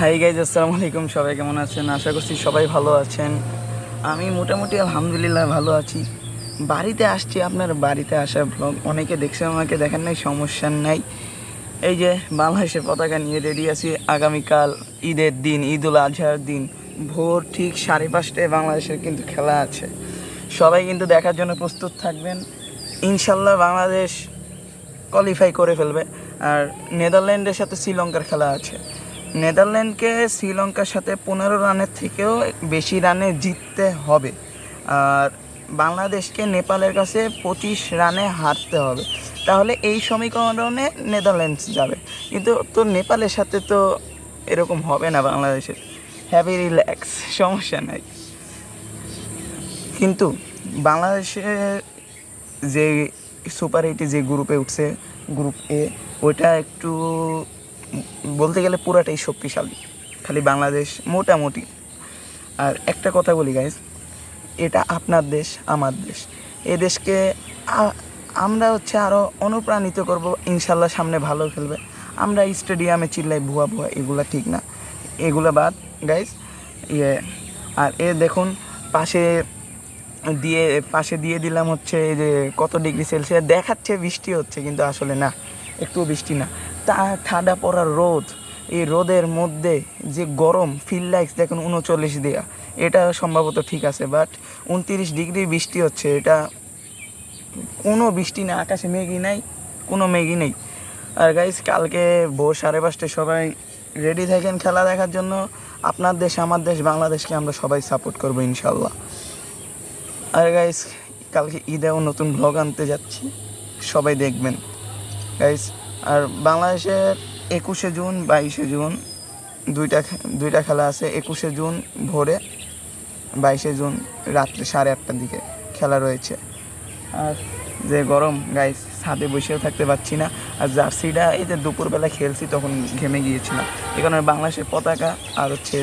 Hi guys আসসালামু আলাইকুম সবাই কেমন আছেন? আশা করছি সবাই ভালো আছেন। আমি মোটামুটি আলহামদুলিল্লাহ ভালো আছি। বাড়িতে আসছি, আপনার বাড়িতে আসা ব্লগ অনেকে দেখছেন আমাকে, দেখেন নাই, সমস্যা নাই। এই যে বাংলাদেশের পতাকা নিয়ে রেডি আছি। আগামীকাল ঈদের দিন ঈদ উল আজহার দিন। ভোর ঠিক সাড়ে পাঁচটায় বাংলাদেশের কিন্তু খেলা আছে। সবাই কিন্তু দেখার জন্য প্রস্তুত থাকবেন। ইনশাল্লাহ বাংলাদেশ কোয়ালিফাই করে ফেলবে। আর নেদারল্যান্ডের সাথে শ্রীলঙ্কার খেলা আছে। নেদারল্যান্ডকে শ্রীলঙ্কার সাথে পনেরো রানের থেকেও বেশি রানে জিততে হবে। আর বাংলাদেশকে নেপালের কাছে পঁচিশ রানে হারতে হবে। তাহলে এই সমীকরণে নেদারল্যান্ডস যাবে। কিন্তু তো নেপালের সাথে তো এরকম হবে না বাংলাদেশের। হ্যাভি রিল্যাক্স সমস্যা নাই। কিন্তু বাংলাদেশের যে সুপার এইটে যে গ্রুপে উঠছে গ্রুপ এ ওইটা একটু বলতে গেলে পুরাটাই শক্তিশালী। খালি বাংলাদেশ মোটামুটি। আর একটা কথা বলি গাইজ এটা আপনার দেশ, আমার দেশ। এ দেশকে আমরা হচ্ছে আরও অনুপ্রাণিত করব, ইনশাল্লাহ সামনে ভালো খেলবে। আমরা স্টেডিয়ামে চিল্লাই ভুয়া ভুয়া, এগুলা ঠিক না। এগুলা বাদ গাইজ ইয়ে আর এ দেখুন, পাশে দিয়ে পাশে দিয়ে দিলাম হচ্ছে এই যে কত ডিগ্রি সেলসিয়াস, দেখাচ্ছে বৃষ্টি হচ্ছে, কিন্তু আসলে না, একটুও বৃষ্টি না। তা ঠান্ডা পড়ার রোদ, এই রোদের মধ্যে যে গরম ফিল লাইক্স দেখুন উনচল্লিশ দেয়া। এটা সম্ভবত ঠিক আছে বাট উনতিরিশ ডিগ্রি বৃষ্টি হচ্ছে, এটা কোনো বৃষ্টি নেই আকাশে মেঘই নাই, কোনো মেঘই নেই। আর গাইজ কালকে ভোর সাড়ে পাঁচটায় সবাই রেডি থাকেন খেলা দেখার জন্য। আপনার দেশ, আমার দেশ, বাংলাদেশকে আমরা সবাই সাপোর্ট করব ইনশাল্লাহ। আর গাইস কালকে ঈদেও নতুন ব্লগ আনতে যাচ্ছি, সবাই দেখবেন। গাইস আর বাংলাদেশের একুশে জুন, বাইশে জুন, দুইটা দুইটা খেলা আছে। একুশে জুন ভোরে, বাইশে জুন রাত্রে সাড়ে আটটার দিকে খেলা রয়েছে। আর যে গরম গাইস ছাদে বসেও থাকতে পারছি না। আর জার্সিটা, এই যে দুপুরবেলা খেলছি, তখন ঘেমে গিয়েছিলাম এই কারণে বাংলাদেশের পতাকা আর হচ্ছে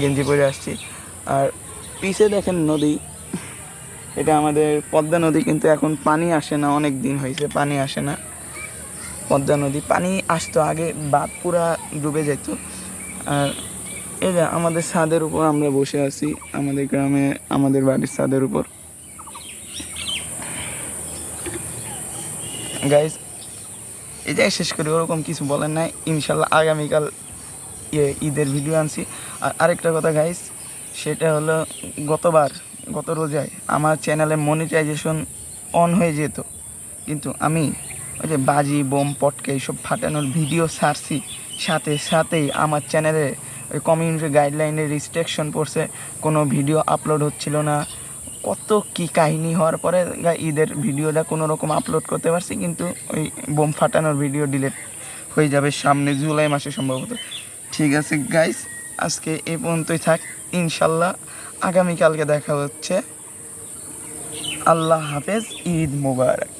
গেঞ্জি পরে আসছি। আর পিছে দেখেন নদী। এটা আমাদের পদ্মা নদী, কিন্তু এখন পানি আসে না, অনেক দিন হয়েছে, পানি আসে না। পদ্মা নদী। পানি আসতো আগে বাদ পুরা ডুবে যেত। আর এই যে আমাদের ছাদের উপর আমরা বসে আছি, আমাদের গ্রামে, আমাদের বাড়ির ছাদের উপর। গাইজ এটাই শেষ করি, ওরকম কিছু বলেন নাই। ইনশাল্লাহ আগামীকাল ইয়ে ঈদের ভিডিও আনছি। আর আরেকটা কথা গাইজ সেটা হলো গতবার, গত রোজায় আমার চ্যানেলে মনিটাইজেশন অন হয়ে যেত। কিন্তু আমি ওই যে বাজি, বোম, পটকে এইসব ফাটানোর ভিডিও ছাড়ছি। সাথে সাথেই আমার চ্যানেলে ওই কমিউনিটি গাইডলাইনের রিস্ট্রিকশন পড়ছে। কোনো ভিডিও আপলোড হচ্ছিল না। কত কি কাহিনী হওয়ার পরে ঈদের ভিডিওটা কোনো রকম আপলোড করতে পারছি, কিন্তু ওই বোম ফাটানোর ভিডিও ডিলিট হয়ে যাবে সামনে জুলাই মাসে সম্ভবত। ঠিক আছে গাইস আজকে এ পর্যন্তই থাক। ইনশাল্লাহ আগামীকালকে দেখা হচ্ছে। আল্লাহ হাফেজ, ঈদ মোবারক।